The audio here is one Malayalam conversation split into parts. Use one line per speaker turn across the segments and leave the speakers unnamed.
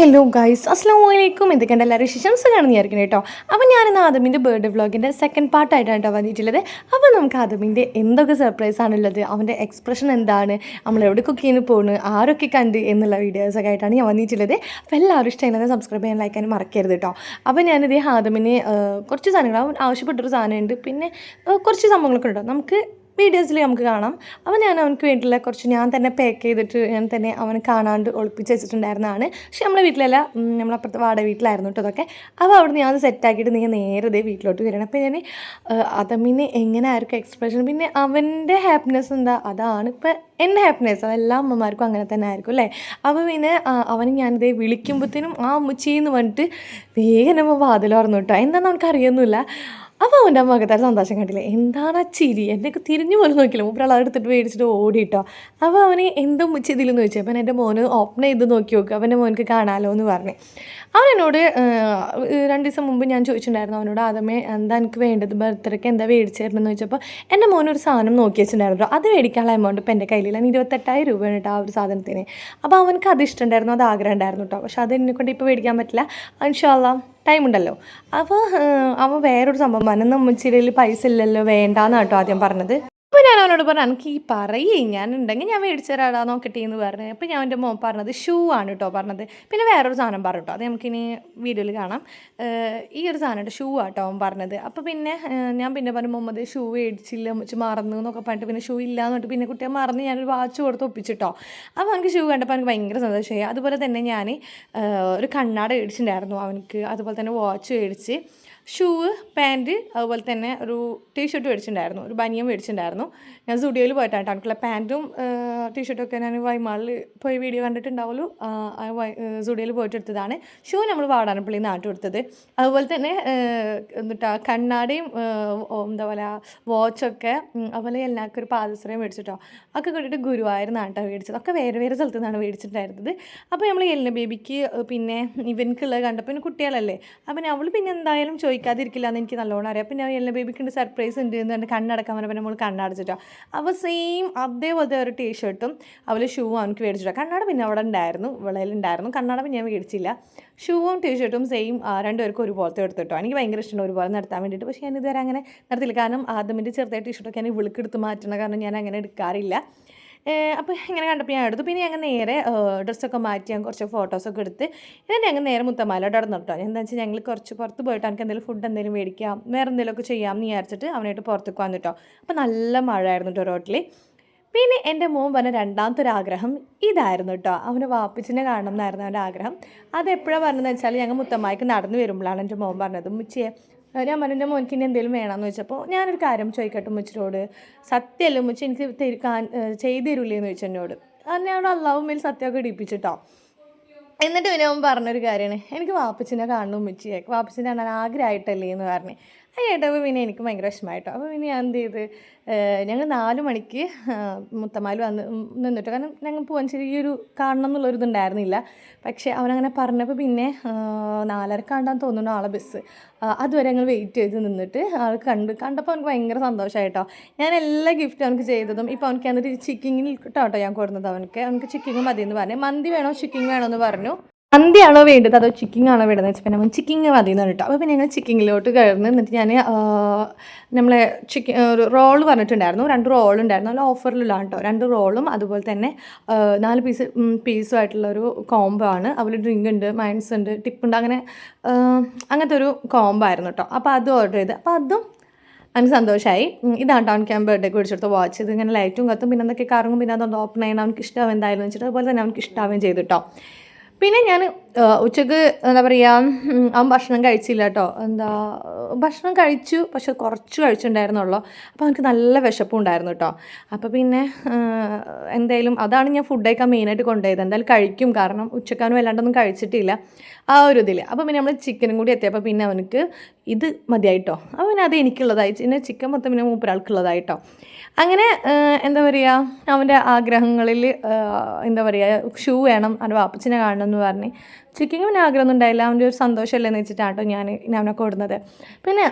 ഹലോ ഗൈസ് അസ്ലാം വലൈക്കും എന്തൊക്കെയുണ്ട് എല്ലാവരും വിശേഷംസ് കാണുന്നതായിരിക്കും കേട്ടോ. അപ്പോൾ ഞാനിന്ന് ആദമിന്റെ ബേർഡ് വ്ളോഗിന്റെ സെക്കൻഡ് പാർട്ടായിട്ടാണ് കേട്ടോ വന്നിട്ടുള്ളത്. അപ്പോൾ നമുക്ക് ആദമിന്റെ എന്തൊക്കെ സർപ്രൈസ് ആണുള്ളത് അവന്റെ എക്സ്പ്രഷൻ എന്താണ് നമ്മൾ എവിടെ ചെയ്യാൻ പോകുന്നു ആരൊക്കെ കണ്ട് എന്നുള്ള വീഡിയോസൊക്കെ ആയിട്ടാണ് ഞാൻ വന്നിട്ടുള്ളത്. അപ്പോൾ എല്ലാവരും ഇഷ്ടമായിരുന്നത് സബ്സ്ക്രൈബ് ചെയ്യാൻ ലൈക്ക് ചെയ്യാൻ മറക്കരുത് കേട്ടോ. അപ്പോൾ ഞാനിത് ആദമിന് കുറച്ച് സാധനങ്ങൾ ആവശ്യപ്പെട്ടൊരു സാധനമുണ്ട്. പിന്നെ കുറച്ച് സംഭവങ്ങളൊക്കെ ഉണ്ടോ നമുക്ക് വീഡിയോസിൽ നമുക്ക് കാണാം. അപ്പോൾ ഞാൻ അവനക്ക് വേണ്ടിയിട്ടുള്ള കുറച്ച് ഞാൻ തന്നെ പാക്ക് ചെയ്തിട്ട് ഞാൻ തന്നെ അവന് കാണാണ്ട് ഒളിപ്പിച്ച് വെച്ചിട്ടുണ്ടായിരുന്നതാണ്. പക്ഷെ നമ്മളെ വീട്ടിലല്ല നമ്മളപ്പുറത്തെ വാടക വീട്ടിലായിരുന്നു കേട്ടോ അതൊക്കെ അപ്പോൾ അവിടെ ഞാൻ സെറ്റാക്കിയിട്ട് നീ നേരെ ദേ വീട്ടിലോട്ട് വരണം. അപ്പോൾ ഞാൻ അതമ്മിനെ എങ്ങനെ ആയിരിക്കും എക്സ്പ്രഷൻ പിന്നെ അവന്റെ ഹാപ്പിനെസ് എന്താ? അതാണ് ഇപ്പം എന്റെ ഹാപ്പിനെസ് അതെല്ലാ അമ്മമാർക്കും അങ്ങനെ തന്നെ ആയിരിക്കും അല്ലേ? അപ്പോൾ പിന്നെ അവന് ഞാനിത് വിളിക്കുമ്പോഴത്തേനും ആ അമ്മച്ചിന്ന് പറഞ്ഞിട്ട് വേഗം നമ്മൾ വാതിൽ തുറന്നു കേട്ടോ. എന്താണെന്ന് അവനക്ക് അറിയൊന്നുമില്ല. അപ്പോൾ അവന്റെ അകത്താൽ സന്തോഷം കണ്ടില്ല? എന്താണ് ആ ചിരി? എന്നൊക്കെ തിരിഞ്ഞു പോലും നോക്കില്ല മൂപ്പരാൾ എടുത്തിട്ട് മേടിച്ചിട്ട് ഓടിയിട്ടോ. അപ്പോൾ അവന് എന്തും ചെയ്തില്ലെന്ന് ചോദിച്ചു. അപ്പം എന്റെ മോന് ഓപ്പൺ ചെയ്ത് നോക്കി നോക്കുക അവന്റെ മോനക്ക് കാണാമല്ലോ എന്ന് പറഞ്ഞു. അവൻ എന്നോട് രണ്ട് ദിവസം മുമ്പ് ഞാൻ ചോദിച്ചിട്ടുണ്ടായിരുന്നു. അവനോട് ആദ്യമേ എന്താ എനിക്ക് വേണ്ടത്? ബർത്ത്ഡേക്ക് എന്താ മേടിച്ചു തരണമെന്ന് ചോദിച്ചപ്പോൾ എന്റെ മോനൊരു സാധനം നോക്കി വെച്ചിട്ടുണ്ടായിരുന്നു. അത് മേടിക്കാനുള്ള എമൗണ്ട് ഇപ്പം എന്റെ കയ്യിലില്ല. ഇരുപത്തെട്ടായിരം രൂപയാണ് കേട്ടോ ആ ഒരു സാധനത്തിന്. അപ്പോൾ അവനക്ക് അത് ഇഷ്ടമുണ്ടായിരുന്നു. അത് ആഗ്രഹം ഉണ്ടായിരുന്നു കേട്ടോ. പക്ഷേ അത് എന്നെ കൊണ്ട് ഇപ്പോൾ മേടിക്കാൻ പറ്റില്ല. ഇൻഷാല്ല ടൈം ഉണ്ടല്ലോ അപ്പോൾ അവൻ വേറൊരു സംഭവം. പറഞ്ഞു നമ്മച്ചിരിയിൽ പൈസ ഇല്ലല്ലോ വേണ്ടാന്ന് ആദ്യം പറഞ്ഞത്. അപ്പോൾ ഞാൻ അവനോട് പറഞ്ഞു എനിക്ക് ഈ പറയേ ഞാൻ ഉണ്ടെങ്കിൽ ഞാൻ മേടിച്ചു തരാടാ നോക്കട്ടെ എന്ന് പറഞ്ഞു. അപ്പോൾ ഞാൻ എന്റെ മോൻ പറഞ്ഞത് ഷൂ ആണ് കേട്ടോ പറഞ്ഞത്. പിന്നെ വേറൊരു സാധനം പറഞ്ഞു കേട്ടോ അത് നമുക്കിനി വീഡിയോയിൽ കാണാം. ഈ ഒരു സാധനം ഷൂ ആട്ടോ അവൻ പറഞ്ഞത്. അപ്പോൾ പിന്നെ ഞാൻ പിന്നെ പറഞ്ഞു മുമ്പത് ഷൂ മേടിച്ചില്ല മുച്ച് മറന്നു എന്നൊക്കെ പറഞ്ഞിട്ട് പിന്നെ ഷൂ ഇല്ല എന്ന് പറഞ്ഞിട്ട് പിന്നെ കുട്ടിയെ മറന്ന് ഞാനൊരു വാച്ച് കൊടുത്ത് ഒപ്പിച്ചിട്ടോ അപ്പോൾ എനിക്ക് ഷൂ കണ്ടപ്പോൾ എനിക്ക് ഭയങ്കര സന്തോഷമായി. അതുപോലെ തന്നെ ഞാൻ ഒരു കണ്ണാട മേടിച്ചിട്ടുണ്ടായിരുന്നു അവനക്ക്. അതുപോലെ തന്നെ വാച്ച് മേടിച്ച് ഷൂ പാന്റ് അതുപോലെ തന്നെ ഒരു ടീഷർട്ട് മേടിച്ചിട്ടുണ്ടായിരുന്നു. ഒരു ബനിയം മേടിച്ചിട്ടുണ്ടായിരുന്നു. ഞാൻ സ്റ്റുഡിയോയിൽ പോയിട്ടാണ് എനിക്കുള്ള പാന്റും ടീഷർട്ടും ഒക്കെ ഞാൻ വൈമാളിൽ പോയി വീഡിയോ കണ്ടിട്ടുണ്ടാവുമല്ലോ സ്റ്റുഡിയോയിൽ പോയിട്ട് എടുത്തതാണ്. ഷൂ നമ്മൾ വാടാനപ്പള്ളി നാട്ടെടുത്തത് അതുപോലെ തന്നെ എന്നിട്ടാ കണ്ണാടിയും എന്താ പറയുക വാച്ചൊക്കെ അതുപോലെ എല്ലാവർക്കും ഒരു പാദശ്രയം മേടിച്ചിട്ടോ. ഒക്കെ കിട്ടിയിട്ട് ഗുരുവായൂർ നാട്ടാണ് മേടിച്ചത്. ഒക്കെ വേറെ വേറെ സ്ഥലത്തു നിന്നാണ് മേടിച്ചിട്ടുണ്ടായിരുന്നത്. അപ്പോൾ നമ്മൾ എല്ലിന് ബേബിക്ക് പിന്നെ ഇവൻക്കുള്ളത് കണ്ടപ്പോൾ പിന്നെ കുട്ടികളല്ലേ. അപ്പം അവൾ പിന്നെ എന്തായാലും ചോദിക്കാതിരിക്കില്ല എന്ന് എനിക്ക് നല്ലോണം അറിയാം. പിന്നെ എല്ലാ ബേബിക്കുണ്ട് സർപ്രൈസ് ഉണ്ട് എന്ന് പറഞ്ഞാൽ കണ്ണടക്കാൻ പറഞ്ഞപ്പോൾ നമ്മൾ കണ്ണടച്ചിട്ടോ. അപ്പോൾ സെയിം അതേപോലത്തെ ഒരു ടീഷർട്ടും അവൾ ഷൂ അവനക്ക് മേടിച്ചിട്ടോ. കണ്ണട പിന്നെ അവിടെ ഉണ്ടായിരുന്നു വിളയിലുണ്ടായിരുന്നു കണ്ണട പിന്നെ ഞാൻ മേടിച്ചില്ല. ഷൂവും ടീഷർട്ടും സെയിം രണ്ടുപേർക്കും ഒരുപോലത്തെ എടുത്തിട്ടോ. എനിക്ക് ഭയങ്കര ഇഷ്ടമാണ് ഒരുപോലെ നടത്താൻ വേണ്ടിയിട്ട്. പക്ഷേ ഞാൻ ഇതുവരെ അങ്ങനെ നടത്തില്ല കാരണം ആദ്യമിന്റെ ചെറുതായ ടീഷർട്ടൊക്കെ ഞാൻ വിളിക്കെടുത്ത് മാറ്റണം കാരണം ഞാൻ അങ്ങനെ എടുക്കാറില്ല. അപ്പോൾ ഇങ്ങനെ കണ്ടപ്പോൾ ഞാൻ എടുത്തു. പിന്നെ ഞങ്ങൾ നേരെ ഡ്രസ്സൊക്കെ മാറ്റി ഞാൻ കുറച്ച് ഫോട്ടോസൊക്കെ എടുത്ത് എന്നിട്ട് ഞങ്ങൾ നേരെ മുത്തമാലോട് നടന്നു കേട്ടോ എന്താ വെച്ചാൽ ഞങ്ങൾ കുറച്ച് പുറത്ത് പോയിട്ട് എനിക്ക് എന്തെങ്കിലും ഫുഡ് എന്തെങ്കിലും മേടിക്കാം വേറെ എന്തെങ്കിലുമൊക്കെ ചെയ്യാം എന്ന് വിചാരിച്ചിട്ട് അവനായിട്ട് പുറത്തേക്ക് കേട്ടോ അപ്പോൾ നല്ല മഴ ആയിരുന്നു കേട്ടോ റോട്ടിൽ പിന്നെ എന്റെ മോൻ പറഞ്ഞ രണ്ടാമത്തെ ഒരു ആഗ്രഹം ഇതായിരുന്നു കേട്ടോ. അവന് വാപ്പിച്ചിനെ കാണണം എന്നായിരുന്നു അവന്റെ ആഗ്രഹം. അതെപ്പോഴാണ് പറഞ്ഞതെന്ന് വെച്ചാൽ ഞങ്ങൾ മുത്തമ്മായിക്ക് നടന്നു വരുമ്പോഴാണ് എന്റെ മോൻ പറഞ്ഞത്. മുച്ചിയെ എന്റെ മോനിക്ക് ഇനി എന്തെങ്കിലും വേണമെന്ന് വെച്ചപ്പോൾ ഞാനൊരു കാര്യം ചോദിക്കട്ടെ മുച്ചിനോട് സത്യമല്ല മുച്ചി എനിക്ക് തരുക്കാൻ ചെയ്തു തരൂലേ എന്ന് ചോദിച്ചു എന്നോട്. അതിനോട് അള്ളാഹു മേൽ സത്യമൊക്കെ ഇടിപ്പിച്ചിട്ടോ. എന്നിട്ട് പിന്നെ അവൻ പറഞ്ഞൊരു കാര്യമാണ് എനിക്ക് വാപ്പച്ചിനെ കാണണം ഉമ്മച്ചിയെ വാപ്പച്ചിനെ കാണാൻ ആഗ്രഹമായിട്ടല്ലേ എന്ന് പറഞ്ഞു. അത് കേട്ടപ്പോൾ പിന്നെ എനിക്ക് ഭയങ്കര വിഷമമായിട്ടോ അപ്പോൾ പിന്നെ ഞാൻ എന്ത് ചെയ്ത് ഞങ്ങൾ നാല് മണിക്ക് മുത്തമാൽ വന്ന് നിന്നിട്ട് കാരണം ഞങ്ങൾ പോകാൻ ചെറിയൊരു കാണണം എന്നുള്ളൊരു ഇതുണ്ടായിരുന്നില്ല. പക്ഷേ അവനങ്ങനെ പറഞ്ഞപ്പോൾ പിന്നെ നാലര നാലരക്കാണ്ടാന്ന് തോന്നുന്നു ആളെ ബസ്. അതുവരെ ഞങ്ങൾ വെയിറ്റ് ചെയ്ത് നിന്നിട്ട് ആൾ കണ്ട് കണ്ടപ്പോൾ അവനക്ക് ഭയങ്കര സന്തോഷമായിട്ടോ ഞാൻ എല്ലാ ഗിഫ്റ്റും അവനക്ക് ചെയ്തതും ഇപ്പോൾ അവനക്ക് എന്നിട്ട് ചിക്കിങ്ങിൽ കേട്ടോ ഞാൻ കൊടുത്തത് അവനക്ക് അവനക്ക് ചിക്കിങ് മതി എന്ന് പറഞ്ഞു. മന്തി വേണോ ചിക്കിങ് വേണോ എന്ന് പറഞ്ഞു. മന്തിയാണോ വേണ്ടത്? അതോ ചിക്കിങ് ആണോ വേണ്ടത് വെച്ചാൽ പിന്നെ അവൻ ചിക്കിങ് മതി എന്ന് കേട്ടോ അപ്പോൾ പിന്നെ ഞങ്ങൾ ചിക്കിങ്ങിലോട്ട് കയറുന്നു. എന്നിട്ട് ഞാൻ നമ്മളെ ചിക്കൻ ഒരു റോൾ പറഞ്ഞിട്ടുണ്ടായിരുന്നു. രണ്ട് റോൾ ഉണ്ടായിരുന്നു. നല്ല ഓഫറിലുള്ള കേട്ടോ. രണ്ട് റോളും അതുപോലെ തന്നെ നാല് പീസ് പീസും ആയിട്ടുള്ള ഒരു കോംബോ ആണ്. അതിൽ ഡ്രിങ്ക് ഉണ്ട് മൈൻസ് ഉണ്ട് ടിപ്പ് ഉണ്ട് അങ്ങനെ അങ്ങനത്തെ ഒരു കോംബോ ആയിരുന്നു കേട്ടോ. അപ്പോൾ അത് ഓർഡർ ചെയ്ത്. അപ്പോൾ അതും അവന് സന്തോഷമായി ഇതാണ് ടൗൺ ക്യാമ്പ് ഞാൻ ബർത്ത്ഡേക്ക് വിളിച്ചെടുത്ത് വാച്ച്. ഇത് ഇങ്ങനെ ലൈറ്റും കത്തും പിന്നെ എന്തൊക്കെ കറങ്ങും പിന്നെ അതൊന്ന് ഓപ്പൺ ചെയ്യണം അവനക്ക് ഇഷ്ടമാവും എന്തായാലും വെച്ചിട്ട് അതുപോലെ തന്നെ അവനക്ക് ഇഷ്ടമാവുകയും ചെയ്തു കേട്ടോ. പിന്നെ ഞാൻ ഉച്ചയ്ക്ക് എന്താ പറയുക അവൻ ഭക്ഷണം കഴിച്ചില്ല കേട്ടോ എന്താ ഭക്ഷണം കഴിച്ചു പക്ഷെ കുറച്ച് കഴിച്ചിട്ടുണ്ടായിരുന്നുള്ളൂ. അപ്പോൾ അവനക്ക് നല്ല വിശപ്പുണ്ടായിരുന്നു കേട്ടോ അപ്പോൾ പിന്നെ എന്തായാലും അതാണ് ഞാൻ ഫുഡ് കഴിക്കാൻ മെയിനായിട്ട് കൊണ്ടുപോയത്. എന്തായാലും കഴിക്കും കാരണം ഉച്ചക്കാനും അല്ലാണ്ടൊന്നും കഴിച്ചിട്ടില്ല. ആ ഒരു ഇതിൽ അപ്പോൾ പിന്നെ നമ്മൾ ചിക്കനും കൂടി എത്തിയപ്പോൾ പിന്നെ അവനക്ക് ഇത് മതിയായിട്ടോ അപ്പോൾ പിന്നെ അത് എനിക്കുള്ളതായി. പിന്നെ ചിക്കൻ മൊത്തം പിന്നെ മൂപ്പരാൾക്കുള്ളതായിട്ടോ അങ്ങനെ എന്താ പറയുക അവന്റെ ആഗ്രഹങ്ങളിൽ എന്താ പറയുക ഷൂ വേണം അവന്റെ വാപ്പച്ചിനെ കാണണം എന്ന് പറഞ്ഞ് ചിക്കിങ് പിന്നെ ആഗ്രഹമൊന്നും ഉണ്ടായില്ല. അവന്റെ ഒരു സന്തോഷമല്ലേ എന്ന് വെച്ചിട്ടാട്ടോ ഞാൻ അവനെ കൊടുന്നത് പിന്നെ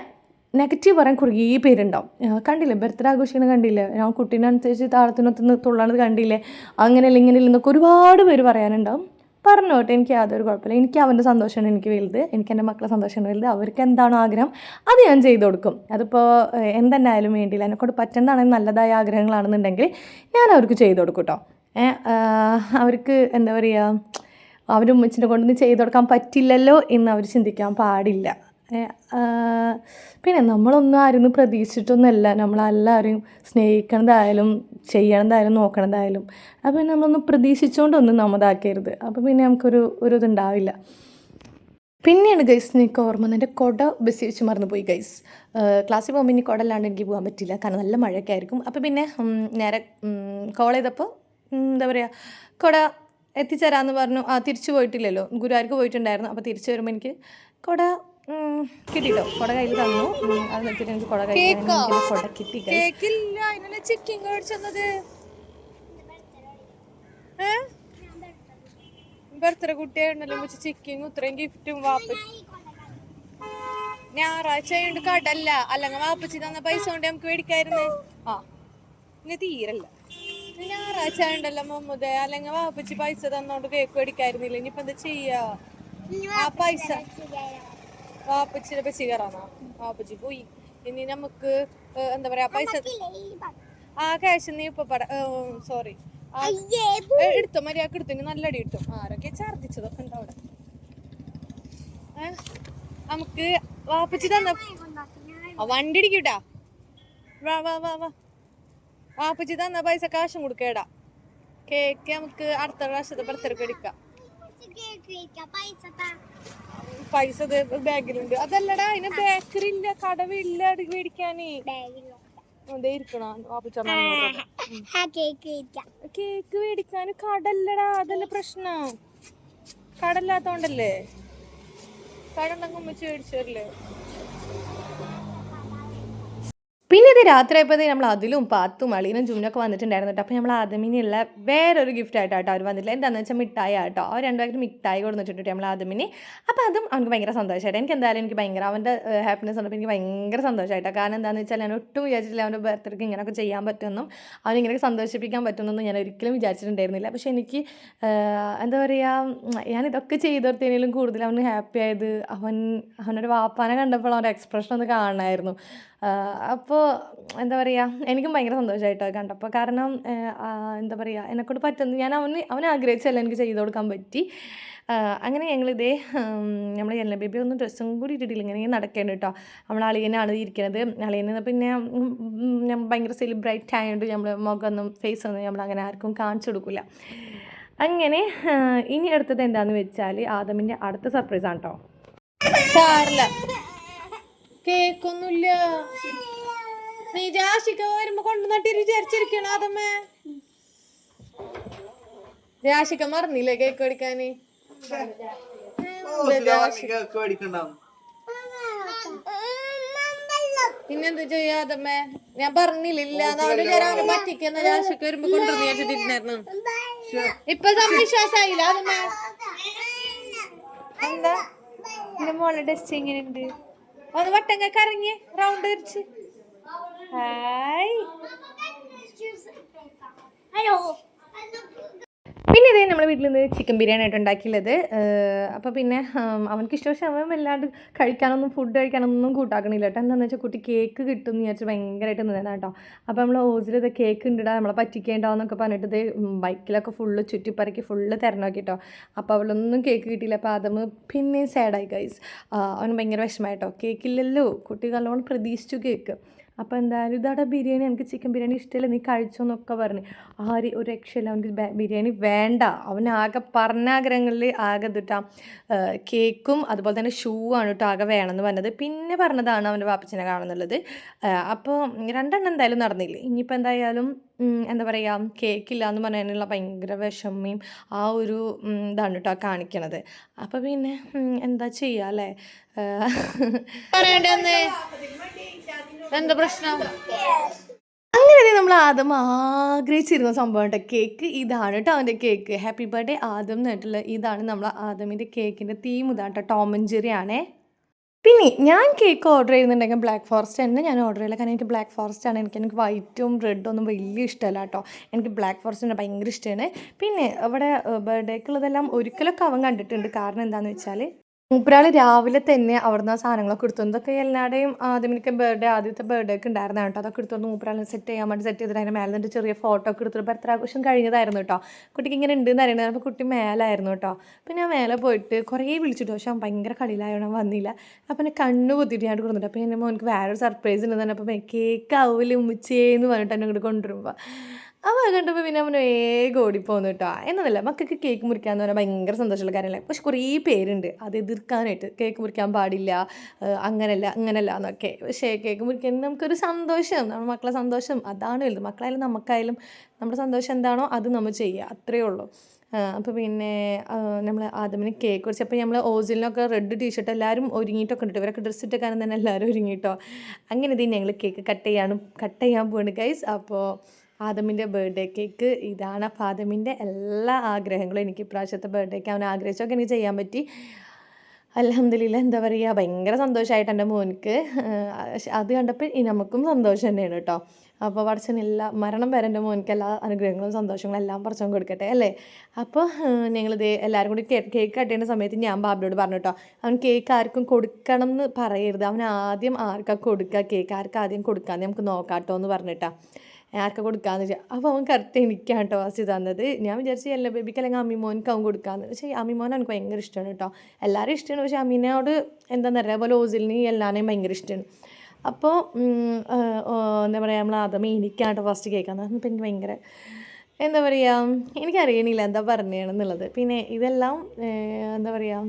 നെഗറ്റീവ് പറയാൻ കുറേ പേരുണ്ടാവും. കണ്ടില്ലേ? ബർത്ത്ഡേ ആഘോഷിക്കുന്നത് കണ്ടില്ലേ? ഞാൻ കുട്ടീനനുസരിച്ച് താളത്തിനൊത്ത് തുള്ളണത് കണ്ടില്ലേ? അങ്ങനെയല്ല ഇങ്ങനെയല്ല എന്നൊക്കെ ഒരുപാട് പേര് പറയാനുണ്ടാവും. പറഞ്ഞോട്ടെ എനിക്ക് യാതൊരു കുഴപ്പമില്ല. എനിക്ക് അവന്റെ സന്തോഷമാണ് എനിക്ക് വലുത്. എനിക്ക് എന്റെ മക്കളെ സന്തോഷമാണ് വലുത്. അവർക്ക് എന്താണോ ആഗ്രഹം? അത് ഞാൻ ചെയ്തു കൊടുക്കും. അതിപ്പോൾ എന്തെന്നായാലും വേണ്ടിയില്ല. എന്നെക്കൊണ്ട് പറ്റുന്നതാണെങ്കിൽ നല്ലതായ ആഗ്രഹങ്ങളാണെന്നുണ്ടെങ്കിൽ ഞാൻ അവർക്ക് ചെയ്തു കൊടുക്കും കേട്ടോ. അവർക്ക് എന്താ പറയുക അവർ ഉമ്മച്ചിനെ കൊണ്ടൊന്നും ചെയ്തു കൊടുക്കാൻ പറ്റില്ലല്ലോ എന്ന് അവർ ചിന്തിക്കാൻ പാടില്ല. പിന്നെ നമ്മളൊന്നും ആരും പ്രതീക്ഷിച്ചിട്ടൊന്നുമല്ല. നമ്മളെല്ലാവരെയും സ്നേഹിക്കണതായാലും ചെയ്യണതായാലും നോക്കണതായാലും. അപ്പോൾ പിന്നെ നമ്മളൊന്നും പ്രതീക്ഷിച്ചുകൊണ്ടൊന്നും നമ്മതാക്കരുത്. അപ്പോൾ പിന്നെ നമുക്കൊരു ഒരു ഇതുണ്ടാവില്ല. പിന്നെയാണ് ഗൈസ് എനിക്ക് ഓർമ്മ എന്റെ കുട ബസ് വെച്ച് മറന്നുപോയി ഗൈസ്. ക്ലാസ്സിൽ പോകുമ്പോൾ ഇനി കുട അല്ലാണ്ട് എനിക്ക് പോകാൻ പറ്റില്ല. കാരണം നല്ല മഴയൊക്കെ ആയിരിക്കും. അപ്പോൾ പിന്നെ നേരെ കോൾ ചെയ്തപ്പോൾ എന്താ പറയുക കുട എത്തിച്ചേരാമെന്ന് പറഞ്ഞു. ആ തിരിച്ചു പോയിട്ടില്ലല്ലോ. ഗുരുവായൂർക്ക് പോയിട്ടുണ്ടായിരുന്നു. അപ്പോൾ തിരിച്ചു വരുമ്പോൾ എനിക്ക് കുട കിട്ടിട്ടോ? കുട കയ്യിൽ തന്നു. അത് വെച്ചിട്ട് എനിക്ക് കുട കയ്യിൽ കുട കിട്ടി
ചിക്കൻ മേടിച്ചെന്നത് ബർത്ത്ഡേ കുട്ടിയായിരുന്നല്ലോ വെച്ച് ചിക്കനും ഇത്രയും ഗിഫ്റ്റും വാപ്പ ഞായറാഴ്ച ആയതുകൊണ്ട് കടല്ല. അല്ലെങ്കിൽ വാപ്പച്ചി തന്ന പൈസ കൊണ്ട് നമുക്ക് മേടിക്കായിരുന്നു. ആ ഇനി തീരല്ല. ഞായറാഴ്ച അല്ലെങ്കിൽ വാപ്പച്ചി പൈസ തന്നോണ്ട് കേക്ക് മേടിക്കായിരുന്നില്ല? ഇനിയിപ്പോ എന്താ ചെയ്യാ? ആ പൈസ വാപ്പച്ചിയുടെ കയറാനാ വാപ്പച്ചി പോയി. ഇനി നമുക്ക് എന്താ പറയാ പൈസ ആ ക്യാഷ് നീ ഇപ്പൊ സോറി എടുത്തോ മര്യാദയ്ക്ക് എടുത്തു ഇനി നല്ല അടി കിട്ടും. ആരൊക്കെ ഛർദിച്ചതൊക്കെ ഉണ്ടോ അവിടെ? നമുക്ക് വാപ്പച്ചി തന്ന വണ്ടി ഇടിക്കൂട്ടാ വാ വാ വാ വാ. വാപ്പച്ചി തന്ന പൈസ കാശും കൊടുക്കേടാ. കേക്ക് നമുക്ക് അടുത്ത പ്രാവശ്യത്തെ ബർത്ത്ഡേക്ക് എടുക്കാം. പൈസ ബാഗിലുണ്ട്. അതല്ലടാ അതിന് ബേക്കറി ഇല്ല കടവില്ല മേടിക്കാനേ. ഇരിക്കണോ? വാപ്പച്ചമ്മ കേക്ക് മേടിക്കാൻ കടല്ലടാ അതല്ല പ്രശ്നം. കടല്ലാത്തോണ്ടല്ലേ? കടണ്ടെങ്കിൽ ഉമ്മച്ച് മേടിച്ചല്ലേ
പിന്നെ ഇത് രാത്രി ആയപ്പോൾ നമ്മൾ അതിലും പാത്തും അളീനും ജുമിനൊക്കെ വന്നിട്ടുണ്ടായിരുന്നു കേട്ടോ. അപ്പോൾ നമ്മൾ ആദമിനുള്ള വേറൊരു ഗിഫ്റ്റ് ആയിട്ടോ അവർ വന്നിട്ടില്ല എന്താണെന്ന് വെച്ചാൽ മിഠായി ആട്ടോ അവർ രണ്ട് പേർക്ക് മിഠായി കൊടുത്തിട്ടുണ്ട് നമ്മൾ ആദമിന്. അപ്പോൾ അതും അവനക്ക് ഭയങ്കര സന്തോഷമായിട്ട് എനിക്ക് എന്തായാലും എനിക്ക് ഭയങ്കര അവന്റെ ഹാപ്പിനെസ് കണ്ടപ്പോൾ എനിക്ക് ഭയങ്കര സന്തോഷമായിട്ടോ കാരണം എന്താണെന്ന് വെച്ചാൽ ഞാൻ ഒട്ടും വിചാരിച്ചിട്ടില്ല അവന്റെ ബർത്ത്ഡേക്ക് ഇങ്ങനെയൊക്കെ ചെയ്യാൻ പറ്റുമെന്നും അവനിങ്ങനെ സന്തോഷിപ്പിക്കാൻ പറ്റുമെന്നൊന്നും ഞാൻ ഒരിക്കലും വിചാരിച്ചിട്ടുണ്ടായിരുന്നില്ല. പക്ഷേ എനിക്ക് എന്താ പറയുക ഞാൻ ഇതൊക്കെ ചെയ്തെടുത്തതിലും കൂടുതൽ അവന് ഹാപ്പി ആയത് അവൻ അവനൊരു വാപ്പാനെ കണ്ടപ്പോൾ അവന്റെ എക്സ്പ്രഷൻ ഒന്ന് കാണണമായിരുന്നു. അപ്പോൾ എന്താ പറയുക എനിക്കും ഭയങ്കര സന്തോഷമായിട്ടോ കണ്ടപ്പോൾ കാരണം എന്താ പറയുക എന്നെക്കൊണ്ട് പറ്റുന്ന ഞാൻ അവന് അവൻ ആഗ്രഹിച്ചല്ല എനിക്ക് ചെയ്ത് കൊടുക്കാൻ പറ്റി. അങ്ങനെ ഞങ്ങളിതേ നമ്മൾ എല്ല ബേബി ഒന്നും ഡ്രസ്സും കൂടി ഇട്ടിട്ടില്ല. ഇങ്ങനെ നടക്കേണ്ട കേട്ടോ നമ്മൾ അളിയനാണ് ഇരിക്കുന്നത് അളിയനെ പിന്നെ ഞാൻ ഭയങ്കര സെലിബ്രേറ്റ് ആയതുകൊണ്ട് നമ്മൾ മുഖമൊന്നും ഫേസ് ഒന്നും നമ്മൾ അങ്ങനെ ആർക്കും കാണിച്ചു കൊടുക്കില്ല അങ്ങനെ ഇനി അടുത്തത് എന്താണെന്ന് വെച്ചാൽ ആദമിന്റെ അടുത്ത സർപ്രൈസ് ആണ് കേട്ടോ
കേക്കൊന്നുമില്ല നീ രാശിക്ക വരുമ്പോ കൊണ്ടുവന്നിട്ട് വിചാരിച്ചിരിക്കണ അതമ്മേ? രാശിക്ക മറന്നില്ലേ കേക്ക് അടിക്കാന് പിന്നെന്ത് ചെയ്യാതമ്മേ ഞാൻ പറഞ്ഞില്ല ഇല്ല അതുകൊണ്ട് ഞാൻ അവനെ പറ്റിക്കുന്ന രാശിക്ക് വരുമ്പോ കൊണ്ടുവന്ന് വിചാരിച്ചിട്ടിരുന്നായിരുന്നു ഇപ്പൊ സംവിശ്വാസായില്ല അതമ്മേ. എന്താ എന്റെ മോളെ ടെസ്റ്റ് എങ്ങനെയുണ്ട്? ഒന്ന് വട്ടങ്ങ കറങ്ങി റൗണ്ട് തിരിച്ച്. ഹായ്.
പിന്നെ ഇതേ നമ്മുടെ വീട്ടിൽ നിന്ന് ചിക്കൻ ബിരിയാണി ആയിട്ട് ഉണ്ടാക്കിയുള്ളത്. അപ്പോൾ പിന്നെ അവനക്ക് ഇഷ്ടം പക്ഷേ അവൻ വല്ലാണ്ട് കഴിക്കാനൊന്നും ഫുഡ് കഴിക്കാനൊന്നും കൂട്ടാക്കണില്ല കേട്ടോ. എന്താണെന്ന് വെച്ചാൽ കുട്ടി കേക്ക് കിട്ടും എന്ന് വിചാരിച്ച് ഭയങ്കരമായിട്ട് നിന്നതാണ് കേട്ടോ. അപ്പോൾ നമ്മൾ ഓസിൽ കേക്ക് ഉണ്ടിടാ നമ്മളെ പറ്റിക്കേണ്ടാവെന്നൊക്കെ പറഞ്ഞിട്ട് ഇത് ബൈക്കിലൊക്കെ ഫുള്ള് ചുറ്റിപ്പറക്കി ഫുള്ള് തിരഞ്ഞോക്കി കേട്ടോ. അപ്പോൾ അവളൊന്നും കേക്ക് കിട്ടിയില്ല. അപ്പോൾ അതമ്മ പിന്നെയും സാഡായി ഗൈസ് അവന് ഭയങ്കര വിഷമമായിട്ടോ. കേക്കില്ലല്ലോ കുട്ടി നല്ലോണം പ്രതീക്ഷിച്ചു കേക്ക് അപ്പോൾ എന്തായാലും ഇതാടെ ബിരിയാണി. എനിക്ക് ചിക്കൻ ബിരിയാണി ഇഷ്ടമില്ല. നീ കഴിച്ചോ എന്നൊക്കെ പറഞ്ഞ്. ആര് ഒരു രക്ഷയില്ല. അവനക്ക് ബിരിയാണി വേണ്ട. അവനാകെ ആകെ പറഞ്ഞ ആഗ്രഹങ്ങളിൽ ആകെ ഇതിട്ടാ കേക്കും അതുപോലെ തന്നെ ഷൂ ആണ് കേട്ടോ ആകെ വേണമെന്ന് പറഞ്ഞത്. പിന്നെ പറഞ്ഞതാണ് അവന്റെ വാപ്പച്ചനെ കാണുന്നുള്ളത്. അപ്പോൾ രണ്ടെണ്ണം എന്തായാലും നടന്നില്ല? ഇനിയിപ്പോൾ എന്തായാലും എന്താ പറയുക കേക്കില്ല എന്ന് പറയാനുള്ള ഭയങ്കര വിഷമയും ആ ഒരു ഇതാണ് കേട്ടോ കാണിക്കണത്. അപ്പോൾ പിന്നെ എന്താ ചെയ്യുക അല്ലേ?
പറയണ്ടെന്ന് എന്താ പ്രശ്നം?
അങ്ങനെ നമ്മൾ ആദ്യം ആഗ്രഹിച്ചിരുന്ന സംഭവം കേട്ടോ കേക്ക് ഇതാണ് കേട്ടോ അവന്റെ കേക്ക്. ഹാപ്പി ബർത്ത്ഡേ ആദ്യം എന്ന് കേട്ടുള്ള ഇതാണ് നമ്മൾ ആദമിന്റെ കേക്കിന്റെ തീം ഇതാണ് കേട്ടോ. ടോം ആൻഡ് ജെറി ആണേ. പിന്നെ ഞാൻ കേക്ക് ഓർഡർ ചെയ്യുന്നുണ്ടെങ്കിൽ ബ്ലാക്ക് ഫോറസ്റ്റ് തന്നെ ഞാൻ ഓർഡർ ചെയ്യില്ല കാരണം എനിക്ക് ബ്ലാക്ക് ഫോറസ്റ്റ് ആണ്. എനിക്ക് എനിക്ക് വൈറ്റും റെഡും ഒന്നും വലിയ ഇഷ്ടമല്ല കേട്ടോ. എനിക്ക് ബ്ലാക്ക് ഫോറസ്റ്റ് തന്നെ ഭയങ്കര ഇഷ്ടമാണ്. പിന്നെ അവിടെ ബർത്ത്ഡേക്കുള്ളതെല്ലാം ഒരിക്കലൊക്കെ അവൻ കണ്ടിട്ടുണ്ട്. കാരണം എന്താണെന്ന് വെച്ചാൽ മൂപ്പരാൾ രാവിലെ തന്നെ അവിടുന്ന് ആ സാധനങ്ങളൊക്കെ എടുത്തു ഇതൊക്കെ എല്ലാവരുടെയും ആദ്യം എനിക്ക് ബർത്ത്ഡേ ആദ്യത്തെ ബർത്ത്ഡേ ഒക്കെ ഉണ്ടായിരുന്ന കേട്ടോ. അതൊക്കെ എടുത്തുകൊണ്ട് മൂപ്പരാൾ സെറ്റ് ചെയ്യാൻ വേണ്ടി സെറ്റ് ചെയ്തിട്ട് അതിന്റെ മേലെ ചെറിയ ഫോട്ടോ ഒക്കെ എടുത്തിട്ട് ബർത്ത്ഡേ ആഘോഷം കഴിഞ്ഞതായിരുന്നു കേട്ടോ. കുട്ടിക്ക് ഇങ്ങനെ ഉണ്ടെന്ന് അറിയണത് അപ്പോൾ കുട്ടി മേലായിരുന്നു കേട്ടോ. അപ്പോൾ ഞാൻ മേലെ പോയിട്ട് കുറേ വിളിച്ചിട്ടു പക്ഷെ അവൻ ഭയങ്കര കളിയിലായതുകൊണ്ട് വന്നില്ല. അപ്പം എന്നെ കണ്ണു കുത്തിയിട്ട് ഞാൻ കൊടുത്തിട്ട് അപ്പോൾ എന്റെ മോനക്ക് വേറൊരു സർപ്രൈസ് ഉണ്ടെന്ന് പറഞ്ഞപ്പോൾ കേക്ക് ആവില്ല ഉമ്മച്ചേന്ന് പറഞ്ഞിട്ട് എന്നെ ഇങ്ങോട്ട് കൊണ്ടുവരുമ്പോൾ അവ കണ്ടപ്പോൾ പിന്നെ അവൻ വേഗം ഓടിപ്പോന്നു കേട്ടോ. എന്നതല്ല മക്കൾക്ക് കേക്ക് മുറിക്കാന്ന് പറഞ്ഞാൽ ഭയങ്കര സന്തോഷമുള്ള കാര്യമല്ലേ? പക്ഷെ കുറേ പേരുണ്ട്. അത് എതിർക്കാനായിട്ട് കേക്ക് മുറിക്കാൻ പാടില്ല അങ്ങനല്ല അങ്ങനല്ല എന്നൊക്കെ. പക്ഷേ കേക്ക് മുറിക്കാൻ നമുക്കൊരു സന്തോഷം നമ്മുടെ മക്കളെ സന്തോഷം. അതാണ് വലുത്. മക്കളായാലും നമുക്കായാലും നമ്മുടെ സന്തോഷം എന്താണോ അത് നമ്മൾ ചെയ്യുക. അത്രയേ ഉള്ളൂ. അപ്പോൾ പിന്നെ നമ്മൾ ആദ്യമേ കേക്ക് കുറിച്ച് അപ്പോൾ നമ്മൾ ഓസിലിനൊക്കെ റെഡ് ടീഷർട്ട് എല്ലാവരും ഒരുങ്ങിയിട്ടൊക്കെ ഉണ്ട് ഇവരൊക്കെ ഡ്രസ്സ് ഇട്ടേക്കാനും തന്നെ എല്ലാവരും ഒരുങ്ങിയിട്ടോ. അങ്ങനെ ഇത് ഞങ്ങൾ കേക്ക് കട്ട് ചെയ്യാനും കട്ട് ചെയ്യാൻ പോവാണ് ഗൈസ് അപ്പോൾ ആദമിന്റെ ബർത്ത്ഡേ കേക്ക്. ഇതാണ് അപ്പോൾ ആദമിന്റെ എല്ലാ ആഗ്രഹങ്ങളും. എനിക്ക് ഇപ്രാവശ്യത്തെ ബർത്ത്ഡേക്ക് അവൻ ആഗ്രഹിച്ചൊക്കെ എനിക്ക് ചെയ്യാൻ പറ്റി. അലഹമ്മദില്ല എന്താ പറയുക ഭയങ്കര സന്തോഷമായിട്ട് എന്റെ മോനിക്ക് അത് കണ്ടപ്പോൾ നമുക്കും സന്തോഷം തന്നെയാണ് കേട്ടോ. അപ്പോൾ പഠിച്ചനില്ല മരണം വരെ എന്റെ മോനിക്ക് എല്ലാ അനുഗ്രഹങ്ങളും സന്തോഷങ്ങളും എല്ലാം പറിച്ചും കൊടുക്കട്ടെ അല്ലേ? അപ്പോൾ ഞങ്ങളിത് എല്ലാവരും കൂടി കേക്ക് കേക്ക് കട്ട് ചെയ്യുന്ന സമയത്ത് ഞാൻ ബാബിനോട് പറഞ്ഞു കേട്ടോ അവൻ കേക്ക് ആർക്കും കൊടുക്കണം എന്ന് പറയരുത്. അവൻ ആദ്യം ആർക്കാ കൊടുക്കുക കേക്ക് ആർക്കാദ്യം കൊടുക്കാമെന്ന് നമുക്ക് നോക്കാം കേട്ടോ എന്ന് പറഞ്ഞിട്ടാ. ആർക്കാ കൊടുക്കാന്ന് വെച്ചാൽ അപ്പോൾ അവൻ കറക്റ്റ് എനിക്കാണ് കേട്ടോ ഫസ്റ്റ് തന്നത്. ഞാൻ വിചാരിച്ചു എല്ലാ ബേബിക്ക് അല്ലെങ്കിൽ അമ്മിമോനക്ക് അവൻ കൊടുക്കാമെന്ന് പക്ഷേ അമ്മിമോൻ എനിക്ക് ഭയങ്കര ഇഷ്ടമാണ് കേട്ടോ എല്ലാവരും ഇഷ്ടമാണ് പക്ഷേ അമ്മീനോട് എന്താണെന്ന് അറിയാം പോലെ ഓസിലിന് എല്ലാവരെയും ഭയങ്കര ഇഷ്ടമാണ് അപ്പോൾ എന്താ പറയുക നമ്മൾ ആദ്യമേ എനിക്കാണ് കേട്ടോ ഫസ്റ്റ് കേൾക്കാൻ പറഞ്ഞപ്പോൾ എനിക്ക് ഭയങ്കര എന്താ പറയുക എനിക്കറിയണില്ല എന്താ പറഞ്ഞതെന്നുള്ളത് പിന്നെ ഇതെല്ലാം എന്താ പറയുക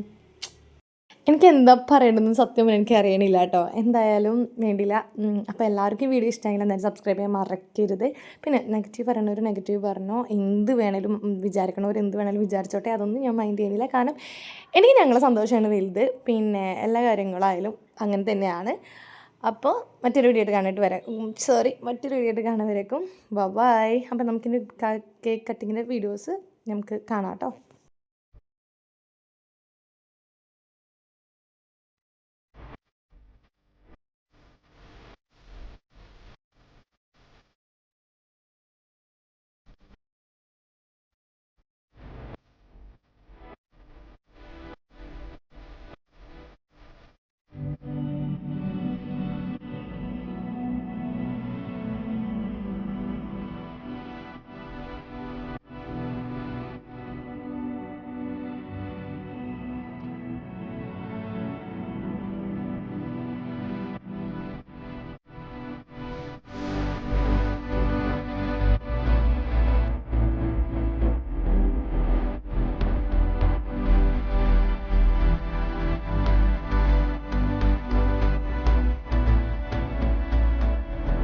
എനിക്ക് എന്താ പറയേണ്ടതെന്ന് സത്യം എനിക്ക് അറിയണില്ല കേട്ടോ. എന്തായാലും വേണ്ടില്ല. അപ്പോൾ എല്ലാവർക്കും വീഡിയോ ഇഷ്ടമെങ്കിൽ എന്തായാലും സബ്സ്ക്രൈബ് ചെയ്യാൻ മറക്കരുത്. പിന്നെ നെഗറ്റീവ് പറയണവർ നെഗറ്റീവ് പറഞ്ഞോ. എന്ത് വേണേലും വിചാരിക്കണവർ എന്ത് വേണേലും വിചാരിച്ചോട്ടെ. അതൊന്നും ഞാൻ മൈൻഡ് ചെയ്യുന്നില്ല കാരണം എനിക്ക് ഞങ്ങളെ സന്തോഷമാണ് വലുത്. പിന്നെ എല്ലാ കാര്യങ്ങളായാലും അങ്ങനെ തന്നെയാണ്. അപ്പോൾ മറ്റൊരു വീഡിയോ ആയിട്ട് കാണാനായിട്ട് വരാം. സോറി മറ്റൊരു വീഡിയോ ആയിട്ട് കാണാൻ വരേക്കും ബൈ അപ്പോൾ നമുക്കിന്റെ കേക്ക് കട്ടിങ്ങിന്റെ വീഡിയോസ് നമുക്ക് കാണാം കേട്ടോ.